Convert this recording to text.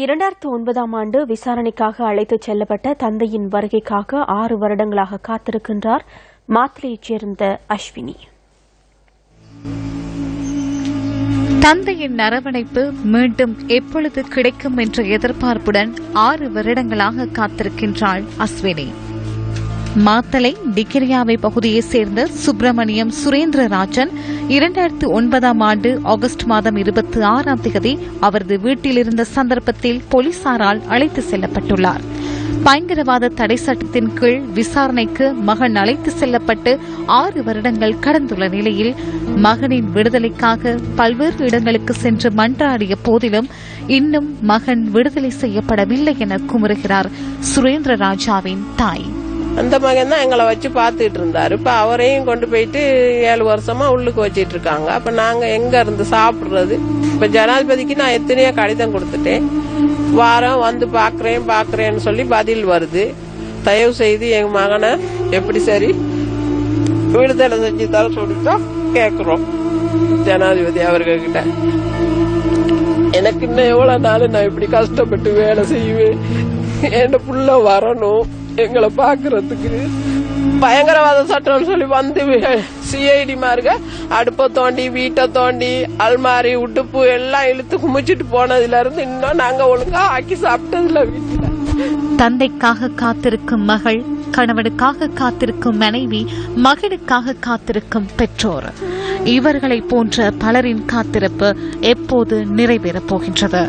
இரண்டாயிரத்து ஒன்பதாம் ஆண்டு விசாரணைக்காக அழைத்துச் செல்லப்பட்ட தந்தையின் வருகைக்காக ஆறு வருடங்களாக காத்திருக்கின்றார் மாத்திரையைச் சேர்ந்த அஸ்வினி. தந்தையின் அரவணைப்பு மீண்டும் எப்பொழுது கிடைக்கும் என்ற எதிர்பார்ப்புடன் ஆறு வருடங்களாக காத்திருக்கின்றாள் அஸ்வினி. மாத்தலை டிகிரியாவை பகுதியைச் சேர்ந்த சுப்பிரமணியம் சுரேந்திரராஜன் இரண்டாயிரத்து ஒன்பதாம் ஆண்டு ஆகஸ்ட் மாதம் இருபத்தி ஆறாம் தேதி அவரது வீட்டில் இருந்த சந்தர்ப்பத்தில் போலீசாரால் அழைத்து செல்லப்பட்டுள்ளார். பயங்கரவாத தடை சட்டத்தின் கீழ் விசாரணைக்கு மகன் அழைத்து செல்லப்பட்டு ஆறு வருடங்கள் கடந்துள்ள நிலையில் மகனின் விடுதலைக்காக பல்வேறு இடங்களுக்கு சென்று மன்றாடிய போதிலும் இன்னும் மகன் விடுதலை செய்யப்படவில்லை என குமுறுகிறார் சுரேந்திர ராஜாவின் தாய். அந்த மகன் தான் எங்களை வச்சு பார்த்துட்டு இருந்தாரு. இப்ப அவரையும் கொண்டு போயிட்டு ஏழு வருஷமா உள்ளுக்கு வச்சிட்டு இருக்காங்க. அப்ப நாங்க எங்க இருந்து சாப்பிடுறது? இப்ப ஜனாதிபதிக்கு நான் எத்தனையோ கடிதம் கொடுத்துட்டேன். வாரம் வந்து பாக்குறேன் பாக்குறேன்னு சொல்லி பதில் வருது. தயவு செய்து எங்க மகனை எப்படி சரி விடுதலை செஞ்சு தர சொல்லித்தான் கேக்குறோம். ஜனாதிபதி அவர்கிட்ட. எனக்கு இன்னும் எவ்வளவு நாள் நான் இப்படி கஷ்டப்பட்டு வேலை செய்வேன். என் புள்ள வரணும். எங்களை பாக்குறதுக்கு பயங்கரவாத சட்டம்னு சொல்லி வந்து சிஐடி மாருங்க அடுப்பை தோண்டி வீட்டை தோண்டி அல்மாரி உடுப்பு எல்லாம் இழுத்து குமிச்சிட்டு போனதுல இருந்து இன்னும் நாங்க ஒழுங்கா ஆக்கி சாப்பிட்டதில்ல வீட்டுல. தந்தைக்காக காத்திருக்கும் மகள் கணவனுக்காக காத்திருக்கும் மனைவி மகனுக்காக காத்திருக்கும் பெற்றோர். இவர்களை போன்ற பலரின் காத்திருப்பு எப்போது நிறைவேறப் போகின்றது?